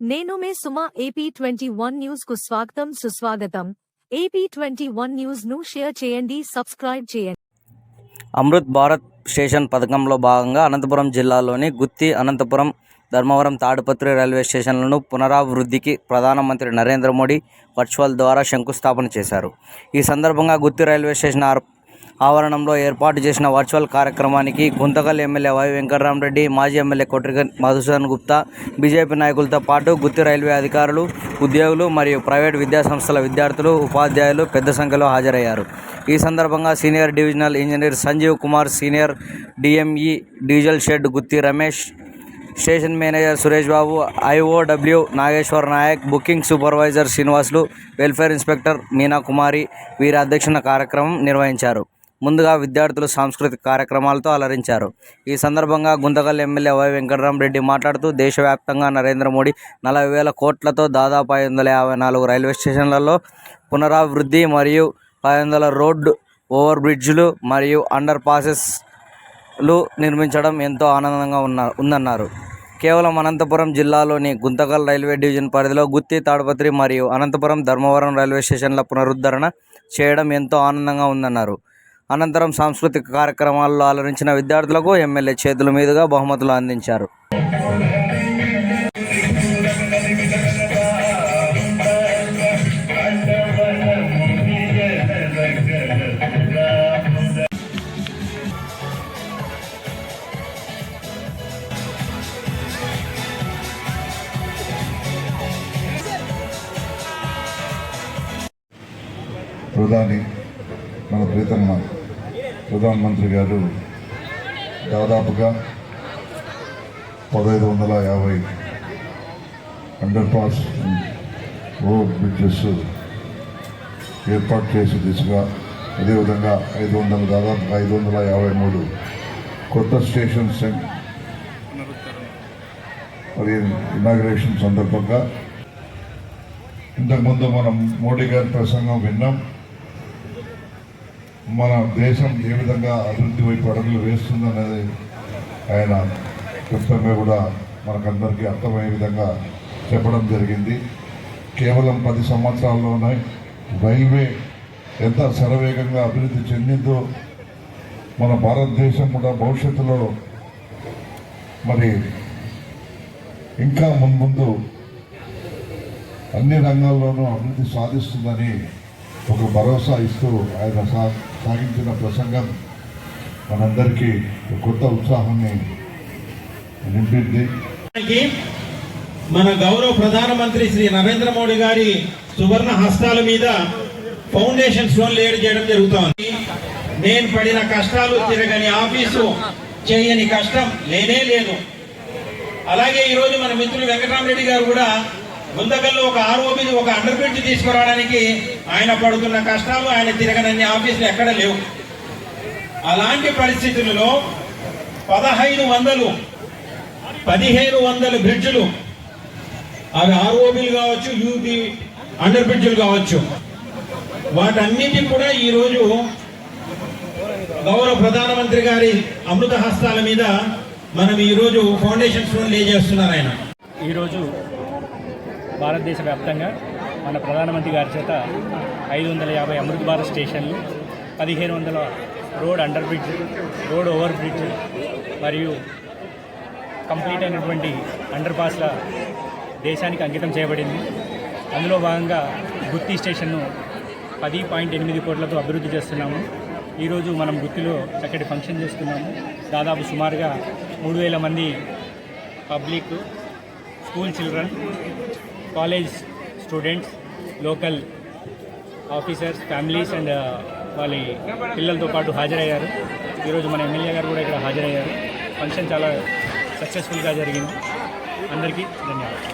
నేను మే సుమా AP twenty one న్యూస్కు స్వాగతం సుస్వాగతం. ఏపీ ట్వంటీ వన్ న్యూస్ను షేర్ చేయండి సబ్స్క్రైబ్ చేయండి. అమృత్ భారత్ స్టేషన్ పథకంలో భాగంగా అనంతపురం జిల్లాలోని గుత్తి అనంతపురం ధర్మవరం తాడుపత్రి రైల్వే స్టేషన్లను పునరాభివృద్ధికి ప్రధానమంత్రి నరేంద్ర మోడీ వర్చువల్ ద్వారా శంకుస్థాపన చేశారు. ఈ సందర్భంగా గుత్తి రైల్వే స్టేషన్ ఆర్- ఆవరణంలో ఏర్పాటు చేసిన వర్చువల్ కార్యక్రమానికి గుంతకల్ ఎమ్మెల్యే వై వెంకటరామరెడ్డి మాజీ ఎమ్మెల్యే కొట్రిక మధుసూదన్ గుప్తా బీజేపీ నాయకులతో పాటు గుత్తి రైల్వే అధికారులు ఉద్యోగులు మరియు ప్రైవేట్ విద్యాసంస్థల విద్యార్థులు ఉపాధ్యాయులు పెద్ద సంఖ్యలో హాజరయ్యారు. ఈ సందర్భంగా senior divisional engineer Sanjeev Kumar senior DME diesel shed Gooty Ramesh station manager Suresh Babu IOW Nageswar Naik booking supervisor Srinivasulu welfare inspector Meena Kumari వీరి అధ్యక్షన కార్యక్రమం నిర్వహించారు. ముందుగా విద్యార్థులు సాంస్కృతిక కార్యక్రమాలతో అలరించారు. ఈ సందర్భంగా గుంతకల్ ఎమ్మెల్యే వై వెంకటరామరెడ్డి మాట్లాడుతూ దేశవ్యాప్తంగా నరేంద్ర మోడీ నలభై వేల కోట్లతో దాదాపు ఐదు వందల యాభై నాలుగు రైల్వే స్టేషన్లలో పునరాభివృద్ధి మరియు ఐదు వందల రోడ్డు ఓవర్ బ్రిడ్జ్లు మరియు అండర్ పాసెస్లు నిర్మించడం ఎంతో ఆనందంగా ఉన్న ఉందన్నారు. కేవలం అనంతపురం జిల్లాలోని గుంతకల్ రైల్వే డివిజన్ పరిధిలో గుత్తి తాడపత్రి మరియు అనంతపురం ధర్మవరం రైల్వే స్టేషన్ల పునరుద్ధరణ చేయడం ఎంతో ఆనందంగా ఉందన్నారు. అనంతరం సాంస్కృతిక కార్యక్రమాల్లో అలరించిన విద్యార్థులకు ఎమ్మెల్యే చేతుల మీదుగా బహుమతులు అందించారు. ప్రధాని మన ప్రీతమ్మ. ప్రధానమంత్రి గారు దాదాపుగా పదహైదు వందల యాభై అండర్ పాస్ రోడ్ బ్రిడ్జెస్ ఏర్పాటు చేసే దిశగా అదేవిధంగా ఐదు వందల దాదాపు ఐదు వందల యాభై మూడు కొత్త స్టేషన్స్ మరి ఇనాగ్రేషన్ సందర్భంగా. ఇంతకుముందు మనం మోడీ గారి ప్రసంగం విన్నాం. మన దేశం ఏ విధంగా అభివృద్ధి వైపు అడుగులు వేస్తుందనేది ఆయన క్లుప్తంగా కూడా మనకందరికీ అర్థమయ్యే విధంగా చెప్పడం జరిగింది. కేవలం పది సంవత్సరాల్లోనే రైల్వే ఎంత శరవేగంగా అభివృద్ధి చెందిందో మన భారతదేశం కూడా భవిష్యత్తులో మరి ఇంకా మున్ముందు అన్ని రంగాల్లోనూ అభివృద్ధి సాధిస్తుందని ఒక భరోసా ఇస్తూ ఆయన సా సాగించిన ప్రసంగం మనందరికీ కొత్త ఉత్సాహాన్ని నింపింది. మన గౌరవ ప్రధానమంత్రి శ్రీ నరేంద్ర మోడీ గారి సువర్ణ హస్తాల మీద ఫౌండేషన్ స్టోన్ లేడ్ చేయడం జరుగుతోంది. నేను పడిన కష్టాలు తిరగని ఆఫీసు చేయని కష్టం లేనే లేదు. అలాగే ఈరోజు మన మిత్రులు వెంకటరామరెడ్డి గారు కూడా గుంతకల్లో ఒక ఆర్ఓబి ఒక అండర్ బ్రిడ్జ్ తీసుకురావడానికి ఆయన పడుతున్న కష్టాలు ఆయన తిరగనన్ని ఆఫీసులు ఎక్కడ లేవు. అలాంటి పరిస్థితులలో పదహైదు వందలు పదిహేను వందల బ్రిడ్జ్లు అవి ఆర్ఓబిలు కావచ్చు యూబీ అండర్ బ్రిడ్జ్లు కావచ్చు. వాటన్నిటి కూడా ఈరోజు గౌరవ ప్రధానమంత్రి గారి అమృత హస్తాల మీద మనం ఈరోజు ఫౌండేషన్ స్టోన్ లే చేస్తున్నారు ఆయన. ఈరోజు భారతదేశ వ్యాప్తంగా మన ప్రధానమంత్రి గారి చేత ఐదు వందల యాభై అమృత్ భారత్ స్టేషన్లు పదిహేను వందల road under bridge road over bridge మరియు కంప్లీట్ అయినటువంటి అండర్ పాస్ల దేశానికి అంకితం చేయబడింది. అందులో భాగంగా గుత్తి స్టేషన్ను పది పాయింట్ ఎనిమిది కోట్లతో అభివృద్ధి చేస్తున్నాము. ఈరోజు మనం గుత్తిలో చక్కటి ఫంక్షన్ చేస్తున్నాము. దాదాపు సుమారుగా మూడు వేల మంది public school children college students local officers families and వాళ్ళ పిల్లలతో పాటు హాజరయ్యారు. ఈరోజు మన ఎమ్మెల్యే గారు కూడా ఇక్కడ హాజరయ్యారు. ఫంక్షన్ చాలా సక్సెస్ఫుల్గా జరిగింది. అందరికీ ధన్యవాదాలు.